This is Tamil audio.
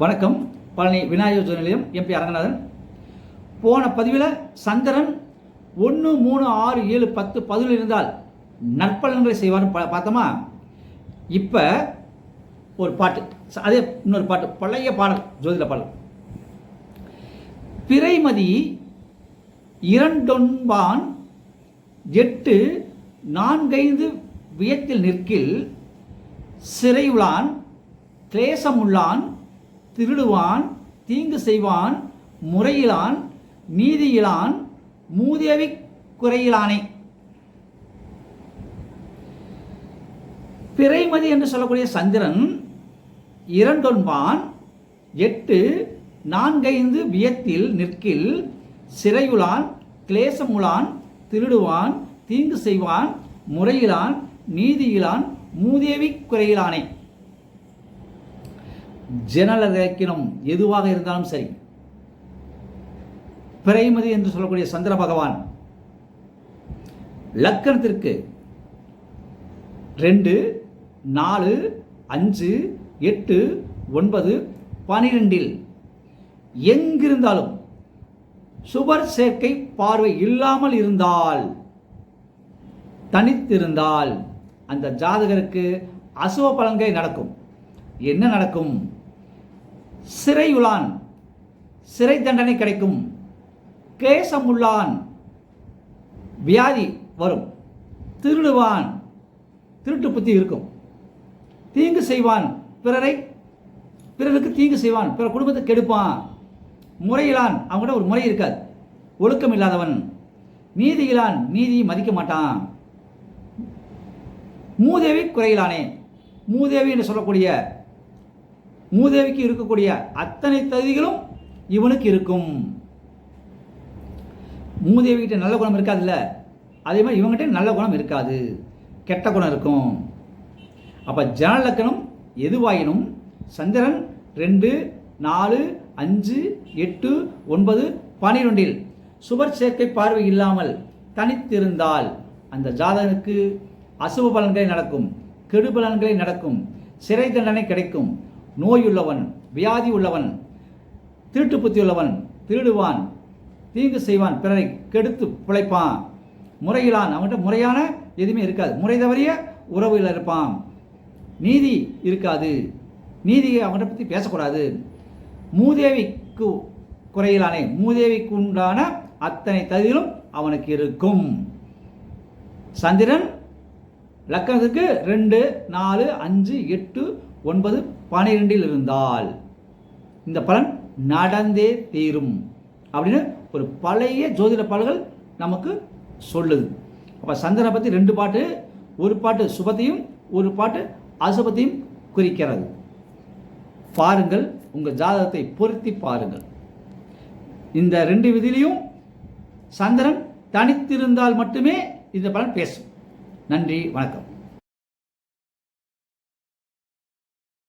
வணக்கம். பழனி விநாயகர் ஜோதி நிலையம் எம்பி அரங்கநாதன். போன பதிவில் சந்திரன் ஒன்று மூணு ஆறு ஏழு பத்து பதிவில் இருந்தால் நற்பலன்களை செய்வார்னு பார்த்தோமா? இப்போ ஒரு பாட்டு அதே இன்னொரு பாட்டு பழைய பாடல் ஜோதிட பாடல். பிறைமதி இரண்டொன்பான் எட்டு நான்கைந்து வியத்தில் நிற்கில் சிறையுளான் கிளேசமுள்ளான் திருடுவான் தீங்கு செய்வான் முறையிலான் நீதியிலான் மூதேவி குறையிலானே. பிறைமதி என்று சொல்லக்கூடிய சந்திரன் இரண்டொன்பான் எட்டு நான்கைந்து வியத்தில் நிற்கில் சிறையுளான் கிளேசமுளான் திருடுவான் தீங்கு செய்வான் முறையிலான் நீதியிலான் மூதேவி குறையிலானே. ஜெனரல் இலக்கினம் எதுவாக இருந்தாலும் சரி பிறைமதி என்று சொல்லக்கூடிய சந்திர பகவான் லக்கணத்திற்கு ரெண்டு நாலு அஞ்சு எட்டு ஒன்பது பனிரெண்டில் எங்கிருந்தாலும் சுவர் சேர்க்கை பார்வை இல்லாமல் இருந்தால் தனித்திருந்தால் அந்த ஜாதகருக்கு அசுவ பலன்கள் நடக்கும். என்ன நடக்கும்? சிறையுளான் சிறை தண்டனை கிடைக்கும். கேசமுள்ளான் வியாதி வரும். திருடுவான் திருட்டு புத்தி இருக்கும். தீங்கு செய்வான் பிறரை பிறருக்கு தீங்கு செய்வான் பிற குடும்பத்தை கெடுப்பான். முறையிலான் அவங்ககிட்ட ஒரு முறை இருக்காது. ஒழுக்கம் இல்லாதவன் நீதியிலான் நீதி மதிக்க மாட்டான் மூதேவி குறையிலானே. மூதேவி என்று சொல்லக்கூடிய மூதேவிக்கு இருக்கக்கூடிய அத்தனை தகுதிகளும் இவனுக்கு இருக்கும். மூதேவிகிட்ட நல்ல குணம் இருக்காதுல்ல? அதே மாதிரி இவங்ககிட்ட நல்ல குணம் இருக்காது. கெட்ட குணம் இருக்கும். அப்போ ஜனலக்கணம் எதுவாயினும் சந்திரன் ரெண்டு நாலு அஞ்சு எட்டு ஒன்பது பனிரெண்டில் சுவர் சேர்க்கை பார்வை இல்லாமல் தனித்திருந்தால் அந்த ஜாதகனுக்கு அசுப பலன்களை நடக்கும் கெடு பலன்களை நடக்கும் சிறை தண்டனை கிடைக்கும். நோயுள்ளவன் வியாதி உள்ளவன் திருட்டு புத்தி உள்ளவன் திருடுவான் தீங்கு செய்வான் பிறரை கெடுத்து பிழைப்பான். முறையிலான் அவன்கிட்ட முறையான எதுவுமே இருக்காது. முறை தவறிய உறவுகள் இருப்பான். நீதி இருக்காது. நீதியை அவன்கிட்ட பற்றி பேசக்கூடாது. மூதேவிக்கு குறையிலானே மூதேவிக்கு உண்டான அத்தனை தகுதிகளும் அவனுக்கு இருக்கும். சந்திரன் லக்கணத்துக்கு ரெண்டு நாலு அஞ்சு எட்டு ஒன்பது பனிரெண்டில் இருந்தால் இந்த பலன் நடந்தே தீரும் அப்படின்னு ஒரு பழைய ஜோதிட பாடல்கள் நமக்கு சொல்லுது. அப்போ சந்திரனை பற்றி ரெண்டு பாட்டு ஒரு பாட்டு சுபத்தையும் ஒரு பாட்டு அசுபத்தையும் குறிக்கிறது. பாருங்கள் உங்கள் ஜாதகத்தை பொருத்தி பாருங்கள். இந்த ரெண்டு விதிலையும் சந்திரன் தனித்திருந்தால் மட்டுமே இந்த பலன் பேசும். நன்றி வணக்கம்.